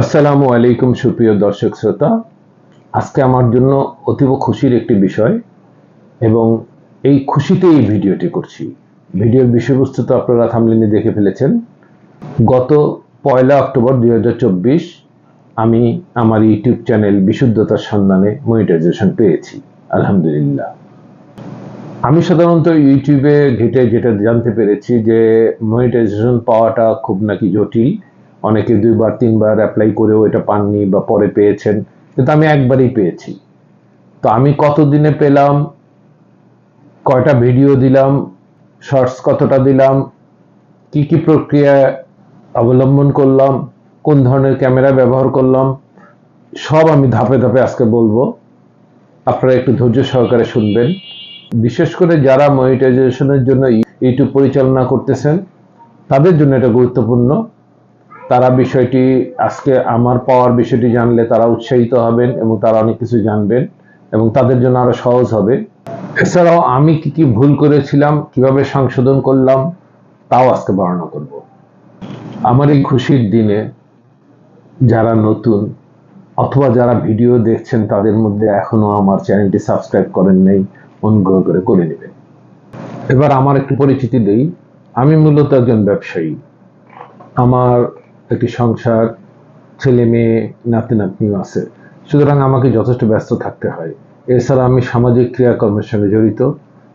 আসসালামু আলাইকুম, সুপ্রিয় দর্শক শ্রোতা। আজকে আমার জন্য অতীব খুশির একটি বিষয় এবং এই খুশিতে এই ভিডিওটি করছি। ভিডিওর বিষয়বস্তু তো আপনারা থামলিনে দেখে ফেলেছেন। গত পয়লা অক্টোবর দুই হাজার চব্বিশ আমি আমার ইউটিউব চ্যানেল বিশুদ্ধতার সন্ধানে মনিটাইজেশন পেয়েছি, আলহামদুলিল্লাহ। আমি সাধারণত ইউটিউবে ঘেটে যেটা জানতে পেরেছি যে মনিটাইজেশন পাওয়াটা খুব নাকি জটিল। অনেকে দুইবার, তিনবার অ্যাপ্লাই করেও এটা পাননি বা পরে পেয়েছেন, কিন্তু আমি একবারই পেয়েছি। তো আমি কতদিনে পেলাম, কয়টা ভিডিও দিলাম শর্টস কতটা দিলাম, কি কি প্রক্রিয়া অবলম্বন করলাম, কোন ধরনের ক্যামেরা ব্যবহার করলাম, সব আমি ধাপে ধাপে আজকে বলব। আপনারা একটু ধৈর্য সহকারে শুনবেন। বিশেষ করে যারা মনিটাইজেশনের জন্য ইউটিউব পরিচালনা করতেছেন, তাদের জন্য এটা গুরুত্বপূর্ণ। তারা বিষয়টি আজকে আমার পাওয়ার বিষয়টি জানলে তারা উৎসাহিত হবেন এবং তারা অনেক কিছু জানবেন এবং তাদের জন্য আরও সহজ হবে। এছাড়াও আমি কি কি ভুল করেছিলাম, কীভাবে সংশোধন করলাম, তাও আজকে বর্ণনা করব। আমার এই খুশির দিনে যারা নতুন অথবা যারা ভিডিও দেখছেন, তাদের মধ্যে এখনও আমার চ্যানেলটি সাবস্ক্রাইব করেন নাই, অনুগ্রহ করে করে নেবেন। এবার আমার একটু পরিচিতি দেই। আমি মূলত একজন ব্যবসায়ী। আমার একটি সংসার, ছেলে মেয়ে, নাতি নাতনিও আছে। সুতরাং আমাকে যথেষ্ট ব্যস্ত থাকতে হয়। এছাড়া আমি সামাজিক ক্রিয়াকর্মের সঙ্গে জড়িত,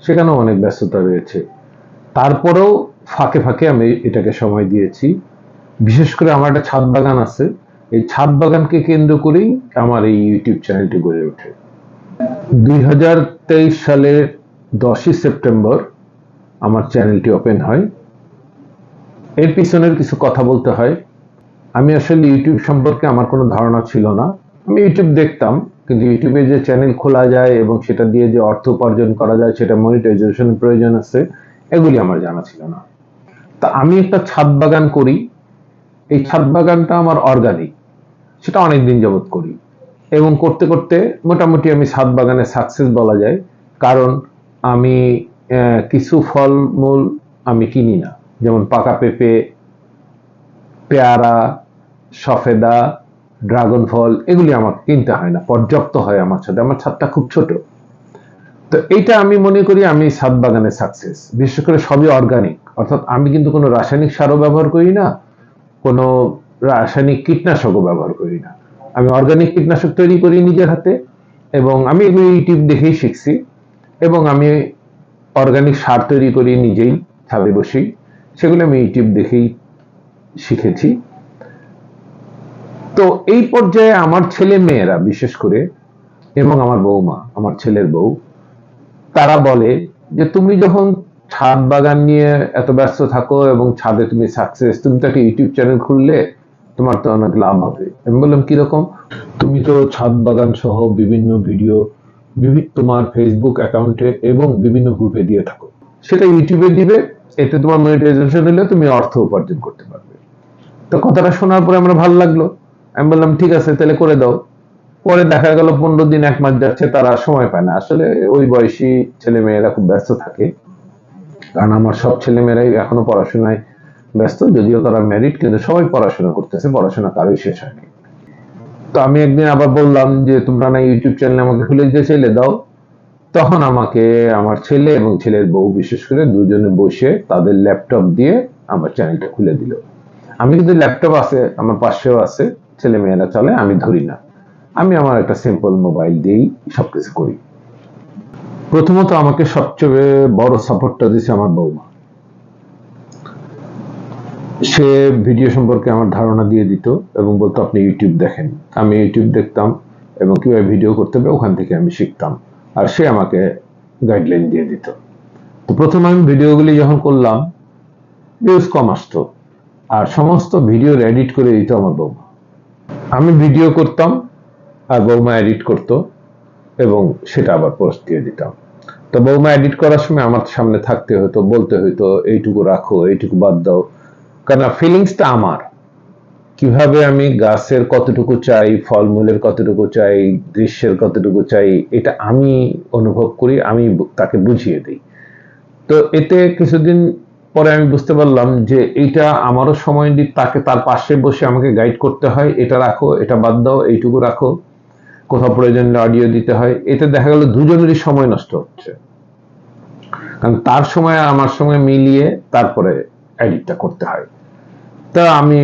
সেখানেও অনেক ব্যস্ততা রয়েছে। তারপরেও ফাঁকে ফাঁকে আমি এটাকে সময় দিয়েছি। বিশেষ করে আমার একটা ছাদ বাগান আছে। এই ছাদ বাগানকে কেন্দ্র করেই আমার এই ইউটিউব চ্যানেলটি গড়ে ওঠে। দুই হাজার তেইশ সালের দশই সেপ্টেম্বর আমার চ্যানেলটি ওপেন হয়। এর পিছনের কিছু কথা বলতে হয়। আমি আসলে ইউটিউব সম্পর্কে আমার কোনো ধারণা ছিল না। আমি ইউটিউব দেখতাম, কিন্তু ইউটিউবে যে চ্যানেল খোলা যায় এবং সেটা দিয়ে যে অর্থ উপার্জন করা যায়, সেটা মনিটাইজেশন প্রয়োজন আছে, এগুলি আমার জানা ছিল না। তা আমি একটা ছাদ বাগান করি। এই ছাদ বাগানটা আমার অর্গানিক সেটা অনেক দিন যাবৎ করি। এবং করতে করতে মোটামুটি আমি ছাদ বাগানে সাকসেস বলা যায়, কারণ আমি কিছু ফলমূল আমি কিনি না। যেমন পাকা পেঁপে, পেয়ারা সফেদা ড্রাগন ফল এগুলি আমার কিনতে হয় না, পর্যাপ্ত হয় আমার ছাদে আমার ছাদটা খুব ছোট। তো এইটা আমি মনে করি আমি ছাদ বাগানে সাকসেস বিশেষ করে সবই অর্গানিক অর্থাৎ আমি কিন্তু কোনো রাসায়নিক সারও ব্যবহার করি না, কোনো রাসায়নিক কীটনাশকও ব্যবহার করি না। আমি অর্গানিক কীটনাশক তৈরি করি নিজের হাতে, এবং আমি এগুলো ইউটিউব দেখেই শিখছি, এবং আমি অর্গানিক সার তৈরি করি নিজেই ছাদে বসি সেগুলো আমি ইউটিউব দেখেই শিখেছি। তো এই পর্যায়ে আমার ছেলে মেয়েরা বিশেষ করে, এবং আমার বৌমা আমার ছেলের বউ, তারা বলে যে, তুমি যখন ছাদ বাগান নিয়ে এত ব্যস্ত থাকো এবং ছাদে তুমি সাকসেস তুমি তো একটা ইউটিউব চ্যানেল খুললে, তোমার তো অনেক লাভ হবে। আমি বললাম কীরকম তুমি তো ছাদ বাগান সহ বিভিন্ন ভিডিও বিভিন্ন তোমার ফেসবুক অ্যাকাউন্টে এবং বিভিন্ন গ্রুপে দিয়ে থাকো। সেটা ইউটিউবে দিবে, এতে তোমার মনিটাইজেশন হলে তুমি অর্থ উপার্জন করতে পারবে। তো কথাটা শোনার পরে আমার ভালো লাগল। আমি বললাম, ঠিক আছে, তাহলে করে দাও। পরে দেখা গেল পনেরো দিন, এক মাস যাচ্ছে, তারা সময় পায় না। আসলে ওই বয়সী ছেলে মেয়েরা খুব ব্যস্ত থাকে। কারণ আমার সব ছেলে মেয়েরাই এখনও পড়াশোনায় ব্যস্ত, যদিও তারা ম্যারিড কিন্তু সবাই পড়াশোনা করতেছে, পড়াশোনা কারোই শেষ হয়নি। তো আমি একদিন আবার বললাম যে, তোমরা না ইউটিউব চ্যানেল আমাকে খুলে দিতে চাইলে দাও। তখন আমাকে আমার ছেলে এবং ছেলের বউ, বিশেষ করে দুজনে বসে তাদের ল্যাপটপ দিয়ে আমার চ্যানেলটা খুলে দিল। আমি কিন্তু ল্যাপটপ আছে, আমার পাশেও আছে। ছেলে মেয়েরা চলে, আমি ধরি না। আমি আমার একটা সিম্পল মোবাইল দিয়েই সবকিছু করি। প্রথমত আমাকে সবচেয়ে বড় সাপোর্টটা দিয়েছে আমার বৌমা। সে ভিডিও সম্পর্কে আমার ধারণা দিয়ে দিত এবং বলতো, আপনি ইউটিউব দেখেন। আমি ইউটিউব দেখতাম এবং কীভাবে ভিডিও করতে হবে ওখান থেকে আমি শিখতাম। আর সে আমাকে গাইডলাইন দিয়ে দিত। তো প্রথমে আমি ভিডিওগুলি যখন করলাম ভিউজ কম আসতো। আর সমস্ত ভিডিও এডিট করে দিত আমার বৌমা। আমি ভিডিও করতাম আর বৌমা এডিট করতো এবং সেটা আবার পোস্ট দিয়ে দিতাম। তো বৌমা এডিট করার সময় আমার সামনে থাকতে হতো, বলতে হতো এইটুকু রাখো, এইটুকু বাদ দাও। কারণ ফিলিংসটা আমার। কীভাবে আমি গাছের কতটুকু চাই, ফলমূলের কতটুকু চাই দৃশ্যের কতটুকু চাই, এটা আমি অনুভব করি, আমি তাকে বুঝিয়ে দিই। তো এতে কিছুদিন পরে আমি বুঝতে পারলাম যে এইটা আমারও সময় তাকে তার পাশে বসে আমাকে গাইড করতে হয়। এটা রাখো, এটা বাদ দাও, এইটুকু রাখো। কোথাও প্রয়োজন অডিও দিতে হয়। এতে দেখা গেল দুজনেরই সময় নষ্ট হচ্ছে। কারণ তার সময় আর আমার সময় মিলিয়ে তারপরে এডিটটা করতে হয়। তা আমি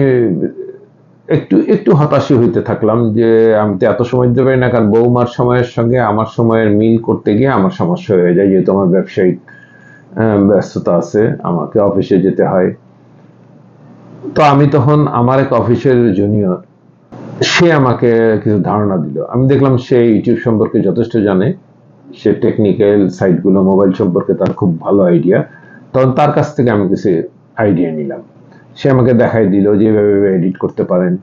একটু একটু হতাশি হইতে থাকলাম যে আমি তো এত সময় পারি না, কারণ বৌমার সময়ের সঙ্গে আমার সময়ের মিল করতে গিয়ে আমার সমস্যা হয়ে যায়, যেহেতু আমার ব্যবসায়িক ব্যস্ততা আছে, আমাকে অফিসে যেতে হয়। তো আমি তখন আমার এক অফিসের জুনিয়র সে আমাকে কিছু ধারণা দিল। আমি দেখলাম সে ইউটিউব সম্পর্কে যথেষ্ট জানে। সে টেকনিক্যাল সাইটগুলো মোবাইল সম্পর্কে তার খুব ভালো আইডিয়া তখন তার কাছ থেকে আমি কিছু আইডিয়া নিলাম। সে আমাকে দেখাই দিল যে এভাবে এডিট করতে পারেন।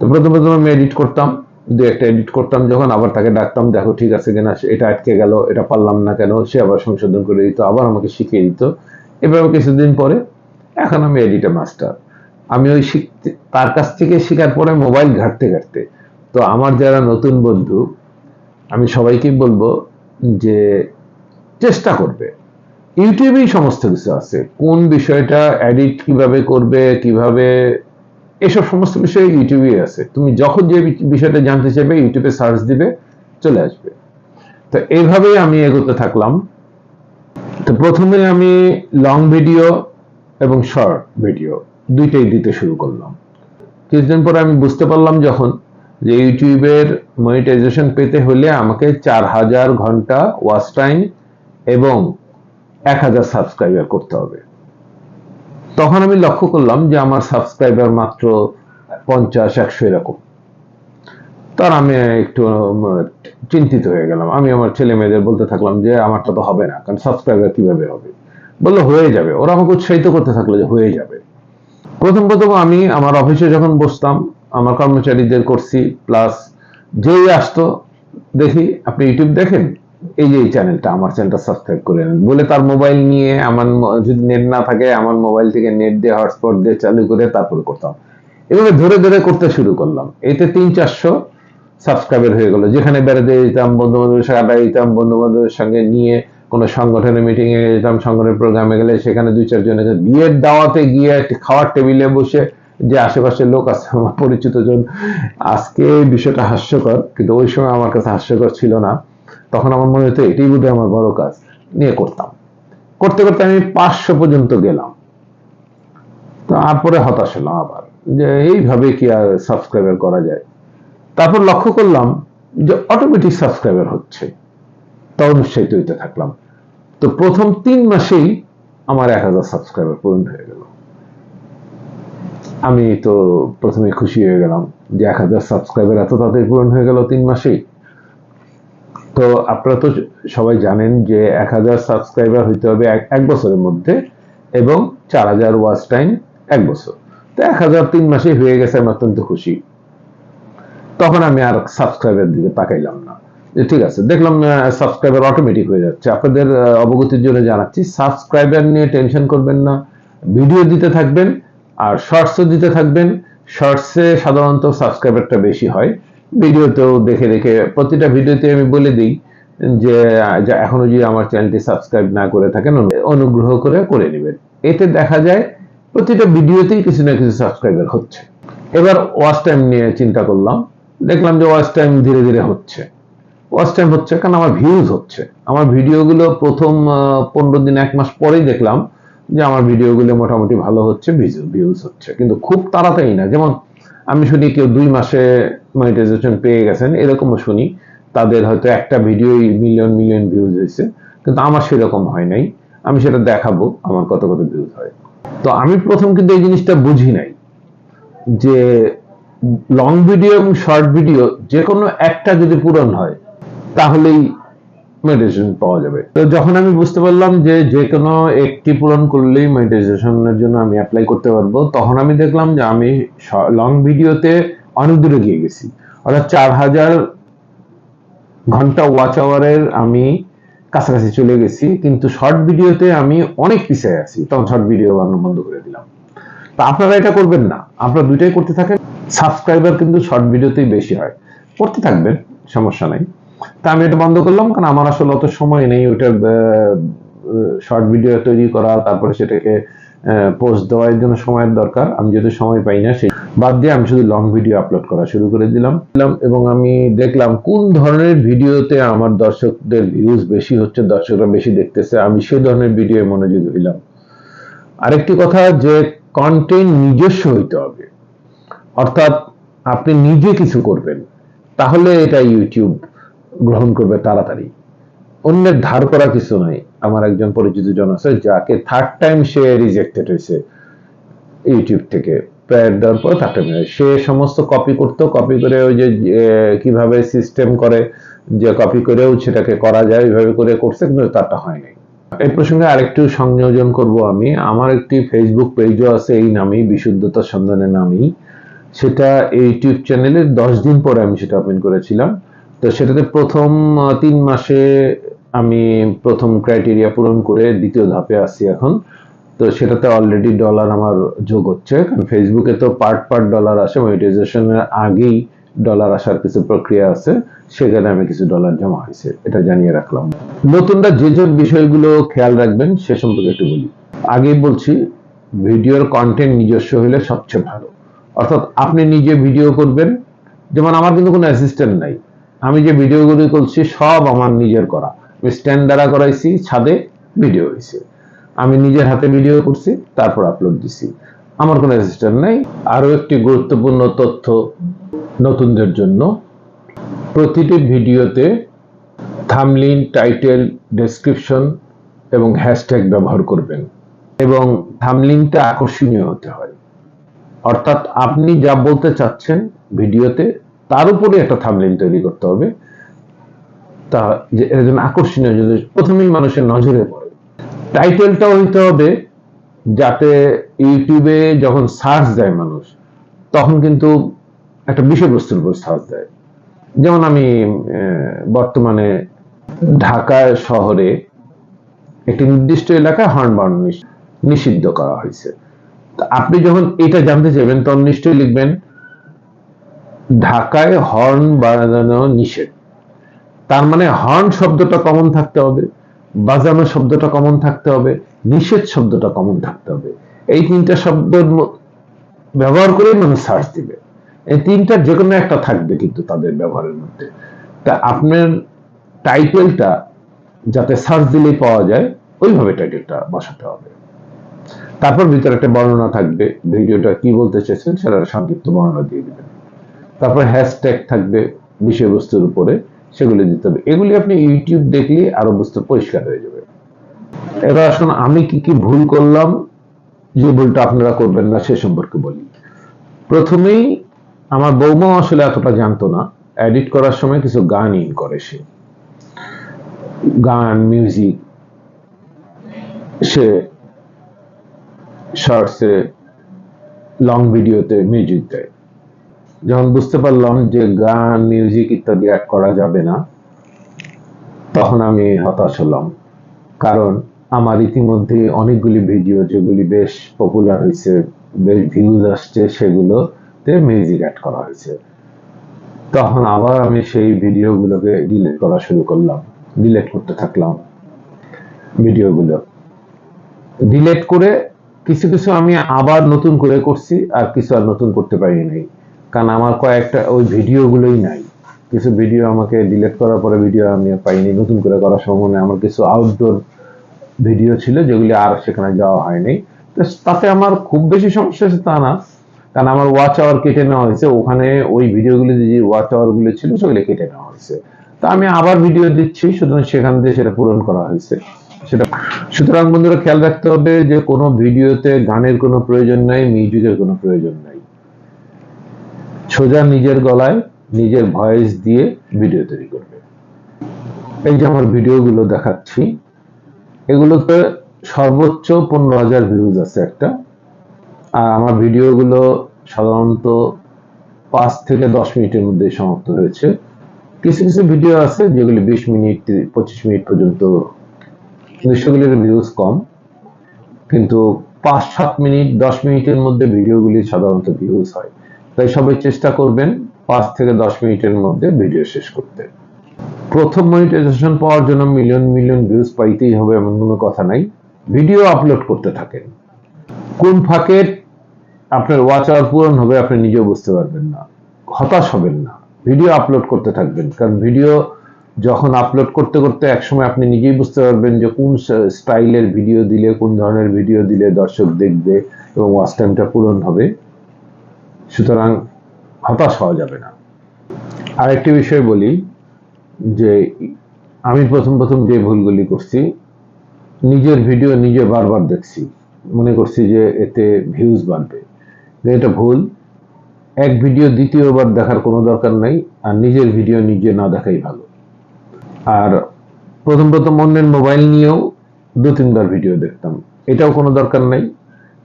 তো প্রথম প্রথম আমি এডিট করতাম। দু একটা এডিট করতাম, যখন আবার তাকে ডাকতাম, দেখো, ঠিক আছে কিনা এটা আটকে গেল, এটা পারলাম না কেন? সে আবার সংশোধন করে দিত, আবার আমাকে শিখিয়ে দিত। এভাবে কিছুদিন পরে এখন আমি এডিটে মাস্টার আমি ওই শিখতে, তার কাছ থেকে শেখার পরে মোবাইল ঘাটতে ঘাটতে, তো আমার যারা নতুন বন্ধু, আমি সবাইকেই বলব যে চেষ্টা করবে। ইউটিউবেই সমস্ত কিছু আছে। কোন বিষয়টা এডিট কীভাবে করবে, কীভাবে এসব সমস্ত বিষয় ইউটিউবেই আছে। তুমি যখন যে বিষয়টা জানতে চাইবে ইউটিউবে সার্চ দিবে, চলে আসবে। তো এইভাবেই আমি এগোতে থাকলাম। তো প্রথমে আমি লং ভিডিও এবং শর্ট ভিডিও দুইটাই দিতে শুরু করলাম। কিছুদিন পরে আমি বুঝতে পারলাম যখন যে ইউটিউবের মনিটাইজেশন পেতে হলে আমাকে চার হাজার ঘণ্টা ওয়াচ টাইম এবং এক হাজার সাবস্ক্রাইবার করতে হবে। তখন আমি লক্ষ্য করলাম যে আমার সাবস্ক্রাইবার মাত্র পঞ্চাশ, একশো এরকম। তার আমি একটু চিন্তিত হয়ে গেলাম। আমি আমার ছেলে মেয়েদের বলতে থাকলাম যে, আমারটা তো হবে না, কারণ সাবস্ক্রাইবার কীভাবে হবে? বলল, হয়ে যাবে। ওরা আমাকে উৎসাহিত করতে থাকল যে, হয়ে যাবে। প্রথম প্রথম আমি আমার অফিসে যখন বসতাম, আমার কর্মচারীদের করছি প্লাস যেই আসতো, দেখি, আপনি ইউটিউব দেখেন? এই যে এই চ্যানেলটা আমার চ্যানেলটা সাবস্ক্রাইব করে নেন। বলে তার মোবাইল নিয়ে আমার যদি নেট না থাকে, আমার মোবাইল থেকে নেট দিয়ে হটস্পট দিয়ে চালু করে তারপরে করতাম। এভাবে ধরে ধরে করতে শুরু করলাম। এতে তিন চারশো সাবস্ক্রাইবার হয়ে গেল। যেখানে বেড়াতে যেতাম বন্ধু বান্ধবের সাথে আড্ডা দিতাম বন্ধু বান্ধবের সঙ্গে নিয়ে কোনো সংগঠনের মিটিং এ যেতাম, সংগঠনের প্রোগ্রামে গেলে সেখানে দুই চারজনের সাথে বিয়ের দাওয়াতে গিয়ে একটি খাওয়ার টেবিলে বসে যে আশেপাশের লোক আছে, আমার পরিচিত জন, আজকে বিষয়টা হাস্যকর, কিন্তু ওই সময় আমার কাছে হাস্যকর ছিল না। তখন আমার মনে হতো এটাই বোধহয় আমার বড় কাজ। নিয়ে করতাম। করতে করতে আমি পাঁচশো পর্যন্ত গেলাম। তারপরে হতাশ হলাম আবার যে এইভাবে কি আর সাবস্ক্রাইবার করা যায়? তারপর লক্ষ্য করলাম যে অটোমেটিক সাবস্ক্রাইবার হচ্ছে। তখন উৎসাহিত হইতে থাকলাম। তো প্রথম তিন মাসেই আমার এক হাজার সাবস্ক্রাইবার পূরণ হয়ে গেল। আমি তো প্রথমে খুশি হয়ে গেলাম যে এক হাজার সাবস্ক্রাইবার এত তাড়াতাড়ি পূরণ হয়ে গেল তিন মাসেই। তো আপনারা তো সবাই জানেন যে এক হাজার সাবস্ক্রাইবার হইতে হবে এক বছরের মধ্যে এবং চার হাজার ওয়াচ টাইম এক বছর। তো এক হাজার তিন মাসেই হয়ে গেছে, আমি অত্যন্ত খুশি। তখন আমি আর সাবস্ক্রাইবার দিকে তাকাইলাম না। ঠিক আছে, দেখলাম সাবস্ক্রাইবার অটোমেটিক হয়ে যাচ্ছে। আপনাদের অবগতির জন্য জানাচ্ছি, সাবস্ক্রাইবার নিয়ে টেনশন করবেন না। ভিডিও দিতে থাকবেন আর শর্টসও দিতে থাকবেন। শর্টসে সাধারণত সাবস্ক্রাইবারটা বেশি হয়। ভিডিওতেও দেখে দেখে, প্রতিটা ভিডিওতে আমি বলে দিই যে এখনও যদি আমার চ্যানেলটি সাবস্ক্রাইব না করে থাকেন, অনুগ্রহ করে করে নেবেন। এতে দেখা যায় প্রতিটা ভিডিওতেই কিছু না কিছু সাবস্ক্রাইবার হচ্ছে। এবার ওয়াচ টাইম নিয়ে চিন্তা করলাম। দেখলাম যে ওয়াচ টাইম ধীরে ধীরে হচ্ছে। ওয়াচ টাইম হচ্ছে কারণ আমার ভিউজ হচ্ছে। আমার ভিডিওগুলো প্রথম পনেরো দিন, এক মাস পরেই দেখলাম যে আমার ভিডিওগুলো মোটামুটি ভালো হচ্ছে ভিউজ হচ্ছে। কিন্তু খুব তাড়াতাড়ি না। যেমন আমি শুনি কেউ দুই মাসে মনিটাইজেশন পেয়ে গেছেন, এরকমও শুনি। তাদের হয়তো একটা ভিডিওই মিলিয়ন মিলিয়ন ভিউজ হয়েছে, কিন্তু আমার সেরকম হয় নাই। আমি সেটা দেখাবো, আমার কত কত ভিউজ হয়। তো আমি প্রথম কিন্তু এই জিনিসটা বুঝি নাই, যে লং ভিডিও এবং শর্ট ভিডিও যে কোনো একটা যদি পূরণ হয়, তাহলেই মেডিটেশন পাওয়া যাবে। তো যখন আমি বুঝতে পারলাম যে যে কোনো একটি পূরণ করলেই মেডিটেশনের জন্য আমি অ্যাপ্লাই করতে পারব, তখন আমি দেখলাম যে আমি লং ভিডিওতে অনেক দূরে গিয়ে গেছি। অর্থাৎ চার হাজার ঘণ্টা ওয়াচ আওয়ারের আমি কাছাকাছি চলে গেছি, কিন্তু শর্ট ভিডিওতে আমি অনেক পিছিয়ে আছি। তখন শর্ট ভিডিও বানানো বন্ধ করে দিলাম। তা আপনারা এটা করবেন না। আপনারা দুইটাই করতে থাকেন। সাবস্ক্রাইবার কিন্তু শর্ট ভিডিওতেই বেশি হয়। করতে থাকবেন, সমস্যা নাই। তা আমি এটা বন্ধ করলাম, কারণ আমার আসলে অত সময় নেই ওটা শর্ট ভিডিও তৈরি করা, তারপরে সেটাকে পোস্ট দেওয়ার জন্য সময়ের দরকার। আমি যেহেতু সময় পাই না, সেই বাদ দিয়ে আমি শুধু লং ভিডিও আপলোড করা শুরু করে দিলাম। দিলাম এবং আমি দেখলাম কোন ধরনের ভিডিওতে আমার দর্শকদের ভিউজ বেশি হচ্ছে, দর্শকরা বেশি দেখতেছে, আমি সেই ধরনের ভিডিও মনোযোগী হইলাম। আরেকটি কথা যে কন্টেন্ট নিজস্ব হইতে হবে। অর্থাৎ আপনি নিজে কিছু করবেন, তাহলে এটা ইউটিউব গ্রহণ করবে তাড়াতাড়ি। অন্যের ধার করা কিছু নাই। আমার একজন পরিচিত জন আছে, যাকে থার্ড টাইম সে রিজেক্টেড হয়েছে ইউটিউব থেকে। প্রায় দেওয়ার পর থার্ড টাইম সে সমস্ত কপি করতো কপি করে ওই যে কীভাবে সিস্টেম করে, যে কপি করেও সেটাকে করা যায়, ওইভাবে করে করছে, কিন্তু তারটা হয়নি এই প্রসঙ্গে আরেকটু সংযোজন করব আমি। আমার একটি ফেসবুক পেজও আছে এই নামেই বিশুদ্ধতা সন্ধানে নামেই সেটা ইউটিউব চ্যানেলের দশ দিন পরে আমি সেটা ওপেন করেছিলাম। তো সেটাতে প্রথম তিন মাসে আমি প্রথম ক্রাইটেরিয়া পূরণ করে দ্বিতীয় ধাপে আসি এখন। তো সেটাতে অলরেডি ডলার আমার যোগ হচ্ছে। কারণ ফেসবুকে তো পার্ট পার্ট ডলার আসে মনিটাইজেশনের আগেই ডলার আসার কিছু প্রক্রিয়া আছে। সেখানে আমি কিছু ডলার জমা হয়েছে, এটা জানিয়ে রাখলাম। নতুনরা যে যে বিষয়গুলো খেয়াল রাখবেন, সে সম্পর্কে একটু বলি। আগেই বলছি, ভিডিওর কন্টেন্ট নিজস্ব হলে সবচেয়ে ভালো। অর্থাৎ আপনি নিজে ভিডিও করবেন, যেমন আমার কিন্তু কোনো অ্যাসিস্ট্যান্ট নাই। আমি যে ভিডিওগুলি করছি সব আমার নিজের করা। আমি স্ট্যান্ড দ্বারা করাইছি, ছাদে ভিডিও হয়েছে আমি নিজের হাতে ভিডিও করছি, তারপর আপলোড দিছি। আমার কোনো অ্যাসিস্ট্যান্ট নাই। আরও একটি গুরুত্বপূর্ণ তথ্য নতুনদের জন্য। প্রতিটি ভিডিওতে থামলিন টাইটেল ডেসক্রিপশন এবং হ্যাশট্যাগ ব্যবহার করবেন এবং থামলিনটা আকর্ষণীয় হতে হয়। অর্থাৎ আপনি যা বলতে চাচ্ছেন ভিডিওতে তার উপরে একটা থামলিন তৈরি করতে হবে। তা যে এর জন্য আকর্ষণীয় যদি প্রথমেই মানুষের নজরে পড়ে। টাইটেলটাও হইতে হবে, যাতে ইউটিউবে যখন সার্চ দেয় মানুষ, তখন কিন্তু একটা বিষয়বস্তুর উপর সার্চ দেয়। যেমন আমি বর্তমানে ঢাকা শহরে একটি নির্দিষ্ট এলাকায় হর্নবাউন্ড নিষিদ্ধ করা হয়েছে। আপনি যখন এটা জানতে চাইবেন, তখন নিশ্চয়ই লিখবেন ঢাকায় হর্ন বাজানো নিষেধ। তার মানে হর্ন শব্দটা কমন থাকতে হবে, বাজানো শব্দটা কমন থাকতে হবে, নিষেধ শব্দটা কমন থাকতে হবে। এই তিনটা শব্দের ম- ব্যবহার করেই মানুষ সার্চ দিবে। এই তিনটার যে কোনো একটা থাকবে কিন্তু তাদের ব্যবহারের মধ্যে। তা আপনার টাইটেলটা যাতে সার্চ দিলেই পাওয়া যায়, ওইভাবে টাইটেলটা বসাতে হবে। তারপর ভিতরে একটা বর্ণনা থাকবে, ভিডিওটা কি বলতে চেয়েছেন সেটা সংক্ষিপ্ত বর্ণনা দিয়ে দিবেন। তারপর হ্যাশট্যাগ থাকবে বিষয়বস্তুর উপরে, সেগুলি দিতে হবে। এগুলি আপনি ইউটিউব দেখলে আরও বুঝতে পরিষ্কার হয়ে যাবে। এবার আসুন, আমি কি কি ভুল করলাম, যে ভুলটা আপনারা করবেন না, সে সম্পর্কে বলি। প্রথমেই, আমার বৌমা আসলে এতটা জানতো না। এডিট করার সময় কিছু গান ইন করে সে। গান মিউজিক সে শর্টসে লং ভিডিওতে মিউজিক দেয়। যখন বুঝতে পারলাম যে গান মিউজিক ইত্যাদি অ্যাড করা যাবে না, তখন আমি হতাশ হলাম। কারণ আমার ইতিমধ্যে অনেকগুলি ভিডিও যেগুলি বেশ পপুলার হয়েছে, বেশ ভিউজ আসছে, সেগুলোতে মিউজিক অ্যাড করা হয়েছে। তখন আবার আমি সেই ভিডিওগুলোকে ডিলেট করা শুরু করলাম ডিলেট করতে থাকলাম ভিডিওগুলো ডিলেট করে কিছু কিছু আমি আবার নতুন করে করছি, আর কিছু আর নতুন করতে পারি নাই। কারণ আমার কয়েকটা ওই ভিডিওগুলোই নাই। কিছু ভিডিও আমাকে ডিলিট করার পরে ভিডিও আমি পাইনি, নতুন করে করার সময় আমার কিছু আউটডোর ভিডিও ছিল যেগুলি আর সেখানে যাওয়া হয়নি। তো তাতে আমার খুব বেশি সমস্যা হচ্ছে তা না, কারণ আমার ওয়াচ আওয়ার কেটে নেওয়া হয়েছে, ওখানে ওই ভিডিওগুলি যে ওয়াচ আওয়ারগুলো ছিল সেগুলো কেটে নেওয়া হয়েছে। তা আমি আবার ভিডিও দিচ্ছি, সুতরাং সেখান দিয়ে সেটা পূরণ করা হয়েছে। সেটা, সুতরাং বন্ধুরা খেয়াল রাখতে হবে যে কোনো ভিডিওতে গানের কোনো প্রয়োজন নাই মিউজিকের কোনো প্রয়োজন নাই। সোজা নিজের গলায় নিজের ভয়েস দিয়ে ভিডিও তৈরি করবে। এই যে আমার ভিডিওগুলো দেখাচ্ছি, এগুলোতে সর্বোচ্চ পনেরো হাজার ভিউজ আছে একটা। আর আমার ভিডিওগুলো সাধারণত পাঁচ থেকে দশ মিনিটের মধ্যে সমাপ্ত হয়েছে। কিছু কিছু ভিডিও আছে যেগুলি বিশ মিনিট, পঁচিশ মিনিট পর্যন্ত কিন্তু সেগুলির ভিউজ কম। কিন্তু পাঁচ সাত মিনিট, দশ মিনিটের মধ্যে ভিডিওগুলি সাধারণত ভিউজ হয়। তাই সবাই চেষ্টা করবেন পাঁচ থেকে দশ মিনিটের মধ্যে ভিডিও শেষ করতে। প্রথম মনিটাইজেশন পাওয়ার জন্য মিলিয়ন মিলিয়ন ভিউজ পাইতেই হবে এমন কোনো কথা নাই। ভিডিও আপলোড করতে থাকেন। কোন ফাঁকে আপনার ওয়াচ আওয়ার পূরণ হবে আপনি নিজেও বুঝতে পারবেন না। হতাশ হবেন না। ভিডিও আপলোড করতে থাকবেন। কারণ ভিডিও যখন আপলোড করতে করতে একসময় আপনি নিজেই বুঝতে পারবেন যে কোন স্টাইলের ভিডিও দিলে, কোন ধরনের ভিডিও দিলে দর্শক দেখবে এবং ওয়াচ টাইমটা পূরণ হবে। সুতরাং হতাশ হওয়া যাবে না। আরেকটি বিষয় বলি, যে আমি প্রথম প্রথম যে ভুলগুলি করছি, নিজের ভিডিও নিজে বারবার দেখছি। মনে করছি যে এতে ভিউজ বাড়বে। এটা ভুল, এক ভিডিও দ্বিতীয়বার দেখার কোনো দরকার নাই, আর নিজের ভিডিও নিজে না দেখাই ভালো। আর প্রথম প্রথম অন্যের মোবাইল নিয়েও দু তিনবার ভিডিও দেখতাম। এটাও কোনো দরকার নাই।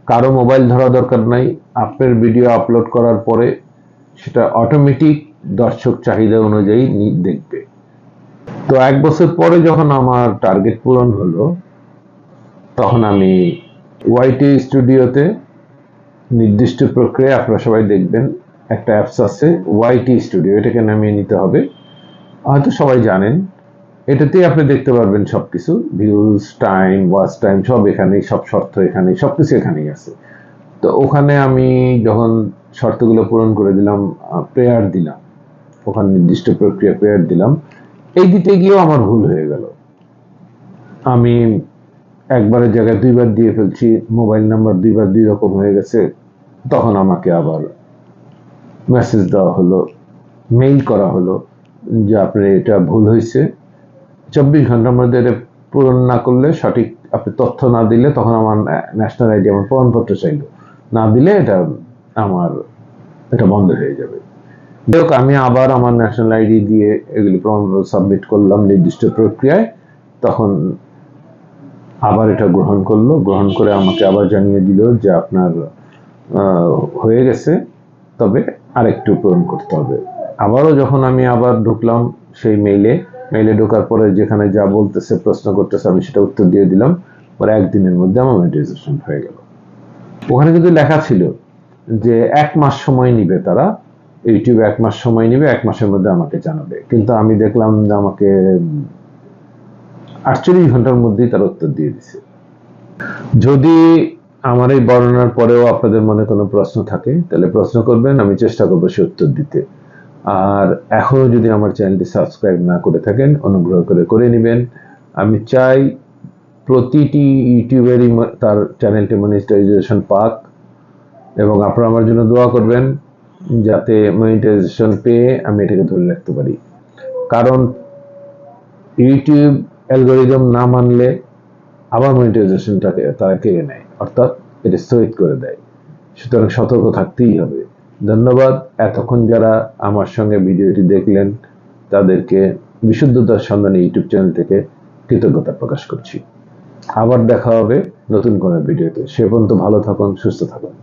কারও মোবাইল ধরা দরকার নাই। আপনার ভিডিও আপলোড করার পরে সেটা অটোমেটিক দর্শক চাহিদা অনুযায়ী দেখবে। তো এক বছর পরে যখন আমার টার্গেট পূরণ হলো, তখন আমি ওয়াইটি স্টুডিওতে নির্দিষ্ট প্রক্রিয়া আপনারা সবাই দেখবেন, একটা অ্যাপস আছে ওয়াইটি স্টুডিও এটাকে নামিয়ে নিতে হবে। হয়তো সবাই জানেন এটাতেই আপনি দেখতে পারবেন সবকিছু। ভিউজ টাইম ওয়াচ টাইম সব এখানেই, সব শর্ত এখানেই, সবকিছু এখানেই আছে। তো ওখানে আমি যখন শর্তগুলো পূরণ করে দিলাম প্রেয়ার দিলাম, ওখানে নির্দিষ্ট প্রক্রিয়া প্রেয়ার দিলাম, এই দিতে গিয়েও আমার ভুল হয়ে গেল। আমি একবারের জায়গায় দুইবার দিয়ে ফেলছি মোবাইল নাম্বার দুইবার দুই রকম হয়ে গেছে, তখন আমাকে আবার মেসেজ দেওয়া হলো মেইল করা হলো যে, আপনার এটা ভুল হয়েছে। চব্বিশ ঘণ্টার মধ্যে এটা পূরণ না করলে সঠিক আপনি তথ্য না দিলে তখন আমার ন্যাশনাল আইডি আমার প্রমাণপত্র চাইল। না দিলে এটা আমার, এটা বন্ধ হয়ে যাবে। যাই আমি আবার আমার ন্যাশনাল আইডি দিয়ে এগুলি প্রমাণপত্র সাবমিট করলাম নির্দিষ্ট প্রক্রিয়ায়। তখন আবার এটা গ্রহণ করল। গ্রহণ করে আমাকে আবার জানিয়ে দিল যে আপনার হয়ে গেছে। তবে আরেকটু পূরণ করতে হবে। আবারও যখন আমি আবার ঢুকলাম সেই মেইলে মেইলে ঢোকার পরে যেখানে যা বলতেছে, প্রশ্ন করতেছে, আমি সেটা উত্তর দিয়ে দিলাম। পরে একদিনের মধ্যে আমার মনিটাইজেশন হয়ে গেল। ওখানে কিন্তু লেখা ছিল যে এক মাস সময় নিবে তারা। ইউটিউবে এক মাস সময় নিবে, এক মাসের মধ্যে আমাকে জানাবে। কিন্তু আমি দেখলাম যে আমাকে আটচল্লিশ ঘণ্টার মধ্যেই তার উত্তর দিয়ে দিছে। যদি আমার এই বর্ণনার পরেও আপনাদের মনে কোনো প্রশ্ন থাকে, তাহলে প্রশ্ন করবেন, আমি চেষ্টা করব সে উত্তর দিতে। আর এখনও যদি আমার চ্যানেলটি সাবস্ক্রাইব না করে থাকেন, অনুগ্রহ করে করে নেবেন। আমি চাই প্রতিটি ইউটিউবেরই তার চ্যানেলটি মনিটাইজেশন পাক এবং আপনারা আমার জন্য দোয়া করবেন যাতে মনিটাইজেশন পেয়ে আমি এটাকে ধরে রাখতে পারি। কারণ ইউটিউব অ্যালগোরিদম না মানলে আবার মনিটাইজেশনটাকে তারা কেড়ে নেয়, অর্থাৎ এটা স্থগিত করে দেয়। সুতরাং সতর্ক থাকতেই হবে। ধন্যবাদ। এতক্ষণ যারা আমার সঙ্গে ভিডিওটি দেখলেন, তাদেরকে বিশুদ্ধতার সন্ধানে ইউটিউব চ্যানেল থেকে কৃতজ্ঞতা প্রকাশ করছি। আবার দেখা হবে নতুন কোনো ভিডিওতে। সে পর্যন্ত ভালো থাকুন, সুস্থ থাকুন।